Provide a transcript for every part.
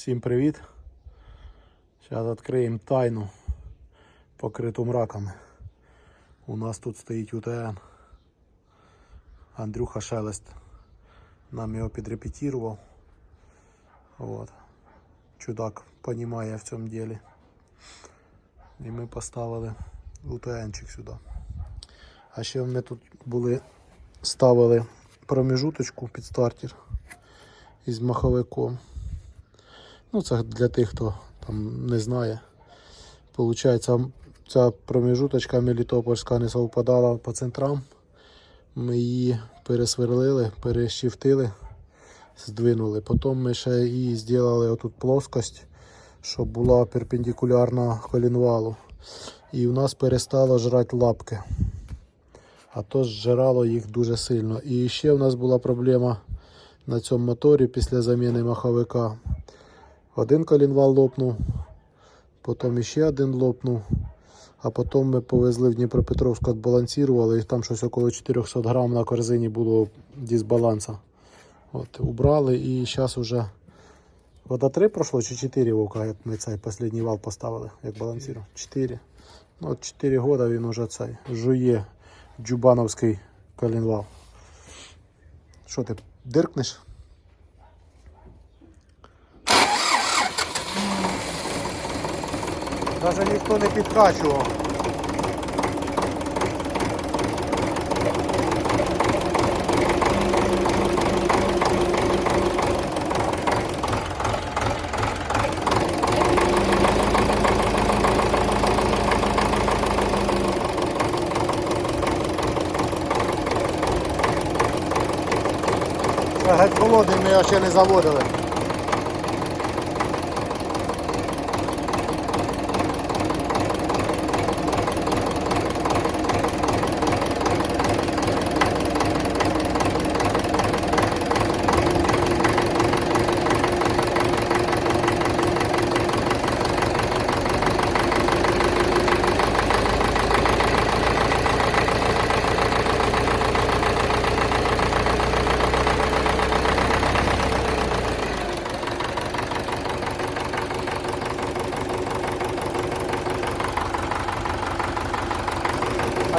Всім привіт! Зараз відкриємо тайну, покриту мраками. У нас тут стоїть УТН. Андрюха Шелест нам його підрепетірував. Вот. Чудак понімає в цьому ділі. І ми поставили УТНчик сюди. А ще ми тут були, ставили проміжуточку під стартер із маховиком. Ну, це для тих, хто там не знає. Получається, ця проміжуточка мелітопольська не совпадала по центрам. Ми її пересверлили, перещифтили, здвинули. Потім ми ще її зробили отут плоскость, щоб була перпендикулярна колінвалу. І в нас перестало жрати лапки. А то зжирало їх дуже сильно. І ще в нас була проблема на цьому моторі після заміни маховика. Один колінвал лопнув, потім ще один лопнув, а потім ми повезли в Дніпропетровськ, відбалансували, і там щось около 400 грам на корзині було дисбаланса. От, убрали і зараз вже вода 3 пройшло чи 4 вовка, як ми цей останній вал поставили, як балансирував. 4. Ну, от 4 роки він уже цей жує джубановський колінвал. Що ти, диркнеш? Даже ніхто не підкачував. Геть холодний, ми його ще не заводили.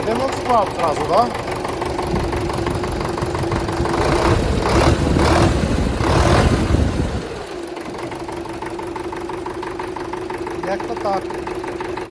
А димок спав одразу, так? Як то так?